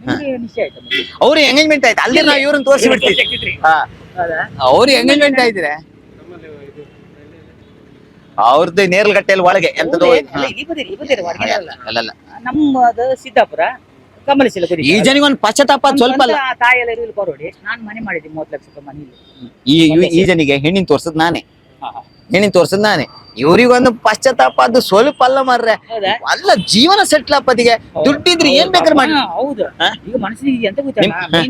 ನಿಮ್ಗೆ ನಿಶ್ಚಯ ಆಯ್ತಾ? ಮತ್ತೆ? ಅವ್ರು ಎಂಗೇಜ್ಮೆಂಟ್ ಆಯ್ತು? ಅಲ್ಲಿ ನಾವು ಇವ್ರನ್ನ ತೋರಿಸಿ ಬಿಡ್ತೀವಿ ಹಾ. ಹೌದಾ? ಅವ್ರು ಎಂಗೇಜ್ಮೆಂಟ್ ಆಯ್ತಿದ್ರೆ ಅವ್ರದ್ದು ನೇರ್ಲಗಟ್ಟೆಯಲ್ಲಿ ಒಳಗೆ ಎಂತದೋ ಹೌದೇ? ಅಲ್ಲ, ಇಲ್ಲಿ ಬದಿರಿ, ಇಲ್ಲಿ ಬದಿರಿ, ಹೊರಗೆ ಅಲ್ಲ. ಅಲ್ಲಲ್ಲ ನಮ್ಮದು ಸಿದ್ದಾಪುರ ಕಮಲಿಸಿಲ್ಲ ಈ ಜನಿಗೆ ಒಂದು ಪಶ್ಚಾತ್ತಾಪ ಸ್ವಲ್ಪ ಅಲ್ಲ. ತಾಯಿ ಎಲ್ಲ ಕೊರೋಡಿ ನಾನು ಮನೆ ಮಾಡಿದ್ದೆ ಮೂವತ್ತು ಲಕ್ಷ ರೂಪಾಯಿ ಮನೆಯಲ್ಲಿ. ಈ ಈ- ಈ ಜನಿಗೆ ಹೆಣ್ಣಿನ ತೋರ್ಸದ್ ನಾನೇ. ಹೆಣ್ಣಿನ ತೋರ್ಸದ್ ನಾನೇ. ಇವ್ರಿಗೊಂದು ಪಶ್ಚಾತ್ತಾಪ ಅದು ಸ್ವಲ್ಪ ಅಲ್ಲ ಮಾರ್ರೆ. ಅಲ್ಲ ಜೀವನ ಸೆಟ್ಲ್ ಅಪ್ಪದಿಗೆ ದುಡ್ಡಿದ್ರೆ ಏನ್ ಬೇಕಾದ್ರೆ ಮಾಡಿ. ಹೌದು? ಈಗ ಮನಸ್ಸಿಗೆ ಎಂತ ಗೊತ್ತಾ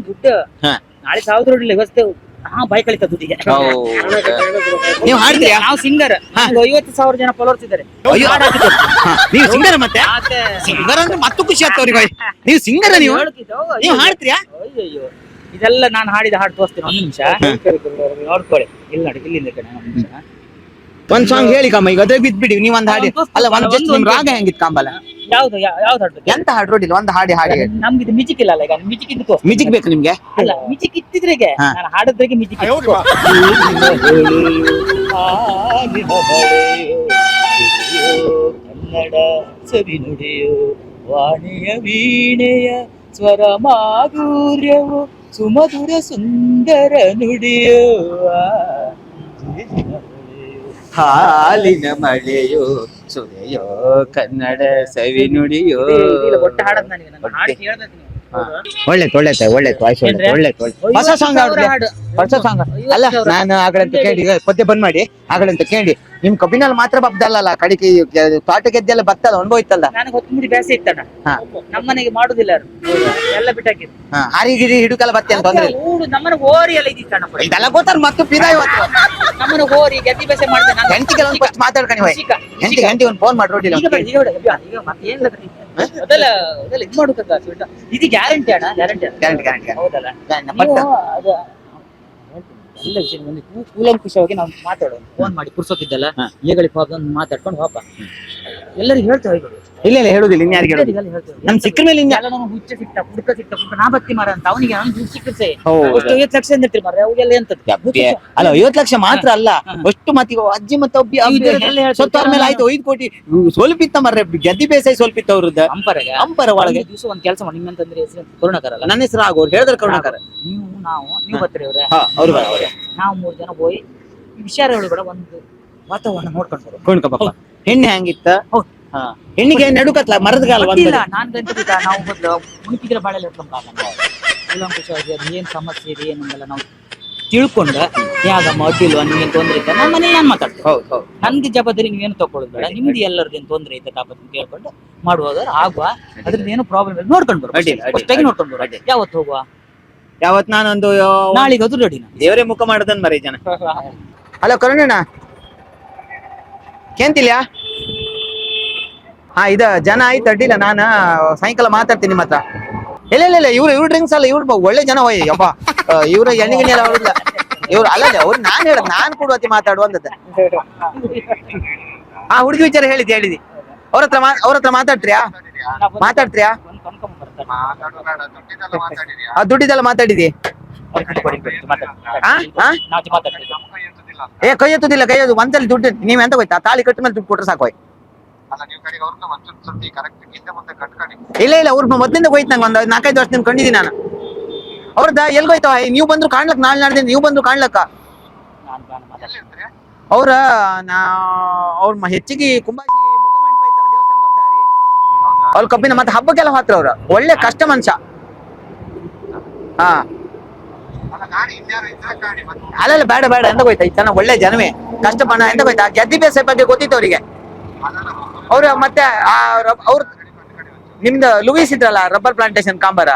ದುಡ್ಡು ಹಾ. ನಾಳೆ ಸಾವಿರ ರೋಡ್ ವ್ಯವಸ್ಥೆ ಹಾ ಬೈಕ್ ಕಳಿತ ದುಡ್ಡಿಗೆ. ನೀವು ಹಾಡ್ತೀರಾ ನಾವು ಸಿಂಗರ್ ಐವತ್ತು ಸಾವಿರ ಜನ ಫಾಲೋವರ್ಸ್ ಇದ್ದಾರೆ. ಅಯ್ಯೋ. ನೀವು ಸಿಂಗರ್ ಮತ್ತೆ? ಮತ್ತೆ ಸಿಂಗರ್ ಅಂದ್ರೆ ಮತ್ತೂ ಖುಷಿ ಆಗ್ತವ್ರಿಗೆ ನೀವು ಸಿಂಗರ್ ನೀವು? ನೀವು ಅಯ್ಯೋ. ಹಾಡ್ತೀರಾ ಅಯ್ಯಯ್ಯೋ. ಇದೆಲ್ಲ ನಾನು ಹಾಡಿದ ಹಾಡು ತೋರಿಸ್ತೀನಿ ಒಂದು ನಿಮಿಷ. ನೋಡ್ಕೊಳ್ಳಿ. ಇಲ್ಲಿ ನೋಡಿ ಇಲ್ಲಿಂದ ಕಡೆ ಒಂದು ನಿಮಿಷ. ಒಂದ್ ಸಾಂಗ್ ಹೇಳಿ ಕಮ್ಮ ಈಗ ಅದೇ ಬಿದ್ಬಿಡಿ ನೀವ್ ಒಂದ್ ಹಾಡಿ. ಅಲ್ಲ ಒಂದ್ ಜಸ್ಟ್ ನಿಮ್ ರಾಗ ಹೆಂಗಿತ್ ಕಂಬಲ? ಯಾವ್ದು ಯಾ- ಯಾವ್ದು ಹಾಡ್ಬೇಕು ಎಂತ ಹಾಡ್ ರೋಡಿಲ್ಲ ಒಂದ್ ಹಾಡಿ ಹಾಡಿ ಹೇಳಿ. ನಮ್ಗೆ ಇದು ಮಿಜಿಕ್ ಇಲ್ಲ ಅಲ್ಲ ಈಗ ಮಿಜಿಕ್ ಇದ್ದು ತೋರ್ಸ್ ಮಿಜಿಕ್ ಬೇಕು ನಿಮ್ಗೆ? ಅಲ್ಲ ಮಿಜಿಕ್ ಇತ್ತಿದ್ರೆಗೆ ಹಾ. ನಾನು ಹಾಡದ್ರಿಗೆ ಮಿಜಿಕ್ ಕನ್ನಡ ಸವಿ ನುಡಿಯೋ ವಾಣಿಯ ವೀಣೆಯ ಸ್ವರ ಮಾಧುರ್ಯವು ಸುಮಧುರ ಸುಂದರ ನುಡಿಯೋ ಆ. ಹಾಲಿನ ಮಳೆಯೋ ಸುರೆಯೋ ಕನ್ನಡ ಸವಿ ನುಡಿಯೋ ಒಟ್ಟು ಹಾಡದ್ ನನಗೆ. ನಾನು ಹಾಡು ಕೇಳ್ಬೇಕು ಒಳ್ಳೆ ಒಳ್ಳೆ ಒಳ್ಳೆತ್ ವಾಯ್ಸ್ ಒಳ್ಳೆ ಒಳ್ಳೇದು ಹೊಸ ಸಾಂಗ್ ಹೊಸ ಸಾಂಗ್ ಅಲ್ಲ ನಾನು ಆಗಳಂತ ಕೇಳಿ ಈಗ ಪದ್ಯ ಬಂದ್ ಮಾಡಿ ಆಗಳಂತ ಕೇಳಿ. ನಿಮ್ ಕಬ್ಬಿನಲ್ಲಿ ಮಾತ್ರ ಬಬ್ದಲ್ಲ ಕಡಿಕೆ ತೋಟ ಗೆದ್ದೆಲ್ಲ ಬತ್ತಲ್ಲ ಅನುಭವ ನನಗೆ ಹೊತ್ತು ಬ್ಯಾಸೆ ಇತ್ತಣ್ಣ. ನಮ್ಮನೆಗೆ ಮಾಡುದಿಲ್ಲ ಎಲ್ಲ ಬಿಟ್ಟಾಕಿದ್ರು. ಹಾರಿ ಗಿರಿ ಹಿಡುಕಲ್ಲ ಬತ್ತೆ ಅಂತ ಅಂದ್ರೆ ನಮ್ಮನೆ ಓರಿ ಎಲ್ಲ ಇದ್ದಿತ್ತಣ್ಣ. ಇದೆಲ್ಲ ಗೊತ್ತಾರ ಮತ್ತು ಪಿದಾ ಇವತ್ತು? ನಮ್ಮನೆ ಓರಿ ಗದ್ದಿ ಬೇಸೆ ಮಾಡಿದೆ ಒಂದು ಫಸ್ಟ್ ಮಾತಾಡ್ಕೊಂಡು. ಹೆಂಡತಿಗೆ ಹೆಂಡತಿ ಒಂದು ಫೋನ್ ಮಾಡಿ ರೋಡಿಲ್ಲ ಈಗ ಈಗ ಮತ್ತೆ ಏನ್? ಅದೆಲ್ಲ ಅದೆಲ್ಲ ಇದು ಮಾಡುತ್ತಂತ ಇದು ಗ್ಯಾರಂಟಿ ಅಣ್ಣ ಗ್ಯಾರಂಟಿ ಗ್ಯಾರಂಟಿ ಗ್ಯಾರಂಟಿ ಹೌದಲ್ಲ? ನೀವು ಅದು ಎಲ್ಲ ವಿಷಯ ಒಂದು ಕೂಲಂಕುಷವಾಗಿ ನಾವು ಮಾತಾಡೋಣ ಫೋನ್ ಮಾಡಿ ಕುರ್ಸೋಕಿದ್ದಲ್ಲ ಏಗಳಿ ಈಗಳಿ ಬಂದು ಮಾತಾಡ್ಕೊಂಡು ಹೋಪ ಎಲ್ಲರಿಗೂ ಹೇಳ್ತೇವೆ. ಇಲ್ಲ ಇಲ್ಲ ಹೇಳುದಿಲ್ಲ ಇನ್ ಯಾರಿಗೆ. ನನ್ ಸಿಕ್ಕ ಮೇಲೆ ಇನ್ಯಾ ಎಲ್ಲ ನಾನು ಹುಚ್ಚ ಸಿಕ್ತ ಹುಡುಕ ಸಿಕ್ತ ನಾ ಬತ್ತಿ ಮಾರ ಅಂತ ಅವನಿಗೆ ನಾನು ದುಡ್ಡು ಸಿಕ್ಕಿಸೆ ಹೌದು. ಅಷ್ಟು ಐವತ್ತು ಲಕ್ಷ ಅಂದಿರ್ತೀರಿ ಮಾರ್ರೆ ಅವಾಗೆಲ್ಲ ಎಂತದ್ದು. ಅಲ್ಲ ಐವತ್ತು ಲಕ್ಷ ಮಾತ್ರ ಅಲ್ಲ ಅಷ್ಟು ಮತ್ತಿಗೆ ಅಜ್ಜಿ ಮತ್ತೆ ಒಬ್ಬಿ. ಸೊತ್ತಾರ ಮೇಲೆ ಆಯ್ತು ಐದು ಕೋಟಿ ಸೋಲ್ಪಿತ್ತ ಮರ್ರೆ ಗೆದ್ದಿ ಬೇಸಾಯ ಸೋಲ್ಪಿತ್ತ ಅವ್ರದ್ದು. ಅಂಪರ. ಅಂಪರ ಒಳಗೆ. ದಿವಸ ಒಂದ್ ಕೆಲಸ ಮಾಡಿ ನಿಮ್ಮಂತಂದ್ರೆ ಹೆಸರು ಕರುಣಾಕರ ಅಲ್ಲ. ನನ್ನ ಹೆಸರು ಆಗೋರು ಹೇಳಿದ್ರೆ ಕರುಣಾಕರ. ನೀವು ನಾವು ನೀವು ಬರ್ತೀರಿ ಅವ್ರೆ. ಅವ್ರು ನಾವು ಮೂರು ಜನ ಹೋಗಿ ಈ ವಿಚಾರ ಬೇಡ ಒಂದು ವಾತಾವರಣ ನೋಡ್ಕೊಂಡು ಬರೋದು. ಕೊಂಡ್ಕ ಹೆಣ್ಣೆ ಹಂಗಿತ್ತ ಹೌದು. ಹಾ. ಹೆಣ್ಣಿಗೆ ನಡುಕತ್ಲ ಮರದ ಕಾಲ ಗೊತ್ತಿಲ್ಲ ನಾನ್ ಗಂಟೆ ಬಿಟ್ಟ ನಾವು ಮೊದ್ಲು ಮುಳುಕಿದ್ರೆ ಬಾಳೆಲ್ಲ ಅದು ಏನ್ ಸಮಸ್ಯೆ ಇದೆ ಏನಂದಲ್ಲ ನಾವು ತಿಳ್ಕೊಂಡ ಯಾಗಮ್ಮ ಅಡ್ಡಿಲ್ವಾ ನಿಮ್ಗೆ ತೊಂದ್ರೆ ಇತ್ತ? ನಮ್ಮ ಮನೆ ನಾನು ಮಾತಾಡ್ತೇವೆ ಹೌದು ಹೌದು ನನ್ಗೆ ಜವಾಬ್ದಾರಿ ನೀವೇನು ಏನು ಬೇಡ ನಿಮ್ದು ಏನು ತೊಂದ್ರೆ ಐತೆ ತಾಪತ್ ಅಂತ ಕೇಳ್ಕೊಂಡು ಮಾಡುವಾಗ ಆಗುವ ಅದ್ರದ್ದು ಏನು ಪ್ರಾಬ್ಲಮ್ ಇಲ್ಲ. ನೋಡ್ಕೊಂಡು ಬರುವ. ಅಡ್ಡಿಲ್ಲ, ಅಡ್ಡಿಲ್ಲ, ಅಷ್ಟಾಗಿ ನೋಡ್ಕೊಂಡು ಬರುವ. ಅಡ್ಡಿಲ್ಲ. ಯಾವತ್ತು ಹೋಗುವ? ಯಾವತ್ ನಾನೊಂದು ನಾಳೆಗೆ ಅದು ರೆಡಿ ದೇವರೇ ಮುಖ ಮಾಡದನ್ ಮರಿ ಜನ. ಹಲೋ ಕರುಣಣ್ಣ. ಕೇಂತಿಲ್ಯಾ? ಹಾ, ಇದ ಜನ ಆಯ್ತು ಅಡ್ಡಿಲ್ಲ ನಾನು ಸಾಯಂಕಾಲ ಮಾತಾಡ್ತೀನಿ ನಿಮ್ಮ ಹತ್ರ ಇಲ್ಲ ಇಲ್ಲ ಇಲ್ಲ ಇವ್ರು ಇವ್ರು ಡ್ರಿಂಕ್ಸ್ ಅಲ್ಲ ಇವ್ರು ಒಳ್ಳೆ ಜನ ಹೋಯ್ ಅಪ್ಪ ಇವ್ರ ಎಣ್ಣೆ ಗಿಣ್ಣೆ ಇವ್ರು, ಅಲ್ಲ ಅವ್ರು ನಾನ್ ಹೇಳದ್, ನಾನ್ ಕೊಡುವತಿ ಮಾತಾಡುವ ಅಂದದ್ದು. ಆ, ಹುಡುಗಿ ವಿಚಾರ ಹೇಳಿದ್ದೆ ಹೇಳಿದಿ? ಅವ್ರ ಹತ್ರ ಅವ್ರ ಹತ್ರ ಮಾತಾಡ್ತ್ರಿಯಾ? ಆ ದುಡ್ಡಿದೆಲ್ಲ ಮಾತಾಡಿದಿ? ಏ ಕೈ ಎತ್ತುದಿಲ್ಲ ಕೈ ಎತ್ತು ಒಂದಲ್ಲಿ ದುಡ್ಡು ನೀವ್ ಎಂತ ಗೊತ್ತಾ? ತಾಳಿ ಕಟ್ಟ ಮೇಲೆ ದುಡ್ಡು ಕೊಟ್ರೆ ಸಾಕು. ಹೋಯ್ ಇಲ್ಲ ಇಲ್ಲ ಅವ್ರ ಮೊದ್ಲಿಂದ ಹೋಯ್ತು ನಂಗೆ ಒಂದ್ ನಾಲ್ಕೈದು ವರ್ಷದಿಂದ ಕಂಡಿದ್ದೀನಿ ನಾನು. ಅವ್ರದ ಎಲ್ಲಿ ಹೋಯ್ತಾವ ನೀವು ಬಂದ್ರು ಕಾಣ್ಲಕ್ ನಾಳೆ ನಾಡ್ದೆ ನೀವು ಬಂದ್ರು ಕಾಣ್ಲಕ್ಕ? ಅವ್ರ ನಾ ಅವ್ರ ಮ- ಹೆಚ್ಚಿಗೆ ಕುಂಬಾಜಿ ಮುಖಮಂಟಪ ಐತಲ್ಲ ದೇವಸ್ಥಾನ ಅವ್ರ ಕಬ್ಬಿನ ಮತ್ತೆ ಹಬ್ಬಕ್ಕೆಲ್ಲ ಹಾತ್ರ ಅವ್ರ ಒಳ್ಳೆ ಕಷ್ಟ ಮನುಷ್ಯ. ಹಾ. ಅಲ್ಲಲ್ಲ ಬೇಡ ಬೇಡ ಎಂತ ಗೊತ್ತಾ? ಈ ಜನ ಒಳ್ಳೆ ಜನವೇ. ಕಷ್ಟ ಪಣ ಎಂತ ಗೊತ್ತಾ? ಗೆದ್ದಿ ಬೇಸಾಯ ಬಗ್ಗೆ ಗೊತ್ತಿತ್ತು ಅವರಿಗೆ. ಅವ್ರ ಮತ್ತೆ ಆ ರಬ್- ಅವ್ರ ನಿಮ್ದು ಲೂಯಿಸ್ ಇದ್ರಲ್ಲ ರಬ್ಬರ್ ಪ್ಲಾಂಟೇಶನ್ ಕಾಂಬಾರ?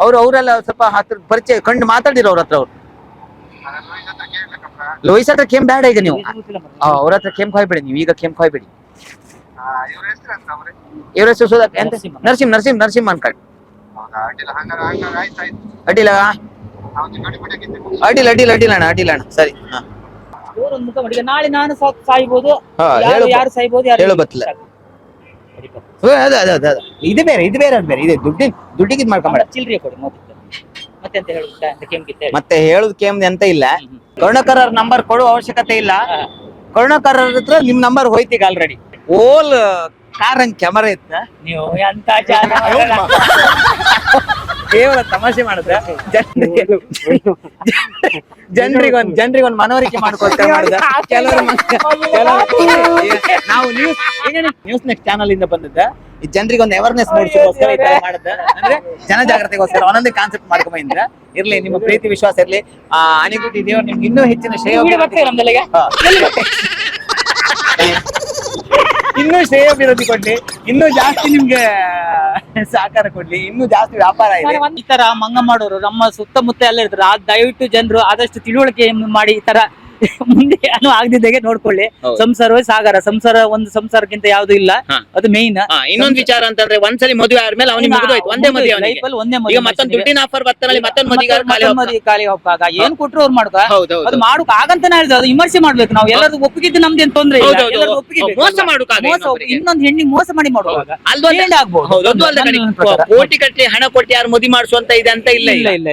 ಅವ್ರು ಅವರೆಲ್ಲ ಸ್ವಲ್ಪ ಹತ್ರ ಪರಿಚಯ ಕಂಡು ಮಾತಾಡಿರೋ ಅವ್ರ ಹತ್ರ ಅವ್ರು. ಲೋಹಿಸ್ ಹತ್ರ ಕೆಂಪ್ ಬೇಡ ಈಗ ನೀವು. ಅವ್ರ ಹತ್ರ ಕೆಂಪ್ ಕಾಯ್ಬೇಡಿ ನೀವು ಈಗ ಕೆಂಪ್ ಕಾಯ್ಬೇಡಿ. ಇವ್ರ ಹೆಸರು ನರಸಿಂಹ. ನರಸಿಂಹ ನರಸಿಂಹ ನರಸಿಂಹ ಅನ್ಕಂಡ್ ಅಡ್ಡಿಲ್ಲ? ಅಡ್ಡಿಲ್ಲ ಅಡ್ಡಿಲ್ಲ ಅಡ್ಡಿಲ್ಲ ಅಣ್ಣ ಅಡ್ಡಿಲ್ಲ ಅಣ್ಣ ಸರಿ. ಹಾ. ಇವ್ರೊಂದು ಮುಖ ಮಾಡಿ ನಾಳೆ ನಾನು ಸಾ- ಸಾಯ್ಬೋದು. ಹಾ, ಯಾರು ಹೇಳು- ಯಾರು ಸಾಯ್ಬೋದು ಯಾರು ಹೇಳು ಬತ್ತಲ. ಹ್ಞೂ, ಅದು ಅದು ಅದು ಅದು. ಇದು ಬೇರೆ ಇದು ಬೇರೆ ಅದು ಬೇರೆ. ಇದೆ ದುಡ್ಡಿನ ದುಡ್ಡಿಗೆ ಇದು ಮಾಡ್ಕೊಂಬೇಡ. ಚಿಲ್ರಿ ಕೊಡಿ ಮೊದಲು ಮತ್ತೆ ಅಂತ ಕೇಮ್ ಅಂತ ಕೆಂಪಿತ್ತ ಹೇಳಿ. ಮತ್ತೆ ಹೇಳುದು ಕೇಮ್ದು ಎಂತ ಇಲ್ಲ. ಕರುಣಕರರ್ ನಂಬರ್ ಕೊಡುವ ಅವಶ್ಯಕತೆ ಇಲ್ಲ. ಕರುಣಕರರ್ ಹತ್ರ ನಿಮ್ ನಂಬರ್ ಹೋಯ್ತೀಗ ಆಲ್ರೆಡಿ ಓಲ್ ಕಾರ್ ಹಂಗ್ ಕ್ಯಾಮರಾ ಇತ್ತ. ನೀವು ಎಂತ ಜನ ಕೇವಲ ತಮಾಷೆ ಮಾಡಿದ್ರೆ ಜನರಿಗೆ ಜನರಿಗೊಂದ್ ಜನರಿಗೆ ಒಂದ್ ಮನವರಿಕೆ ಮಾಡ್ಕೊಳ್ತಾ ಮಾಡಿದ ಕೆಲವರು ನಾವು ನ್ಯೂಸ್ ನ್ಯೂಸ್ ನೆಕ್ಸ್ಟ್ ಚಾನಲ್ ಇಂದ ಬಂದಿದ್ದೆ. ಈ ಜನರಿಗೆ ಒಂದು ಅವೇರ್ನೆಸ್ ಮೂಡಿಸೋಸ್ಕರ ಈ ತರ ಮಾಡುತ್ತೆ ಅಂದ್ರೆ ಜನ ಜಾಗೃತಿಗೋಸ್ಕರ ಒಂದೊಂದೇ ಕಾನ್ಸೆಪ್ಟ್ ಮಾಡ್ಕೊಂಬಂದ್ರ ಇರ್ಲಿ ನಿಮ್ಮ ಪ್ರೀತಿ ವಿಶ್ವಾಸ ಇರ್ಲಿ. ಆ ಅನಿಗುಟಿ ದೇವರು ನಿಮ್ಗೆ ಇನ್ನೂ ಹೆಚ್ಚಿನ ಶ್ರೇಯ. ಇನ್ನೂ ಶ್ರೇಯ ಅಭಿವೃದ್ಧಿ ಕೊಡ್ಲಿ. ಇನ್ನೂ ಜಾಸ್ತಿ ನಿಮ್ಗೆ ಸಹಕಾರ ಕೊಡ್ಲಿ. ಇನ್ನು ಜಾಸ್ತಿ ವ್ಯಾಪಾರ ಇದೆ. ಈ ತರ ಮಂಗ ಮಾಡೋರು ನಮ್ಮ ಸುತ್ತಮುತ್ತ ಎಲ್ಲ ಇರ್ತಾರೆ. ಆ ದಯವಿಟ್ಟು ಜನರು ಆದಷ್ಟು ತಿಳುವಳಿಕೆ ಮಾಡಿ ಈ ತರ ಮುಂದೆ ಏನು ಆಗದಿದ್ದಾಗೆ ನೋಡ್ಕೊಳ್ಳಿ. ಸಂಸಾರ ಸಂಸಾರವೇ ಸಾಗರ. ಸಂಸಾರ ಒಂದು ಸಂಸಾರಕ್ಕಿಂತ ಯಾವ್ದು ಇಲ್ಲ. ಅದು ಮೇನ್ ಇನ್ನೊಂದು ವಿಚಾರ ಅಂತಂದ್ರೆ ಒಂದ್ಸಲಿ ಮದುವೆ ಆದ್ಮೇಲೆ ಅವ್ನಿಗೆ ಮುಗಿದೋಯ್ತು. ಒಂದೇ ಮದುವೆ ಒಂದೇ ಮದುವೆ ಮತ್ತೊಂದು ದುಡ್ಡಿನ ಆಫರ್ ಬರ್ತಾನಲ್ಲಿ ಮತ್ತೊಂದು ಮದುವೆ ಖಾಲಿ ಏನ್ ಕೊಟ್ರು ಅವ್ರು ಮಾಡ್ಕ ಅದು ಮಾಡೋಕೆ ಆಗಂತ ಹೇಳಿದ್ರು ಅದು ವಿಮರ್ಶೆ ಮಾಡ್ಬೇಕು ನಾವು. ಎಲ್ಲರೂ ಒಪ್ಪಿಗಿದ್ದು ನಮ್ದೇನ್ ತೊಂದ್ರೆ ಇಲ್ಲ. ಮೋಸ? ಮಾಡೋಕ್ಕಾಗ ಇನ್ನೊಂದ್ ಹೆಣ್ಣಿಗೆ ಮೋಸ ಮಾಡಿ ಮಾಡುವಾಗ ಅಲ್ದೊಂದು ಏನ್. ಕೋಟಿ ಕಟ್ಲಿ ಹಣ ಕೊಟ್ಟು ಯಾರು ಮದುವೆ ಮಾಡಿಸುವಂತ ಇದೆ ಅಂತ ಇಲ್ಲ ಇಲ್ಲ ಇಲ್ಲ.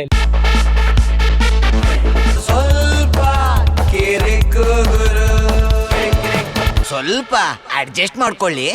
ಸ್ವಲ್ಪ ಅಡ್ಜಸ್ಟ್ ಮಾಡ್ಕೊಳ್ಳಿ.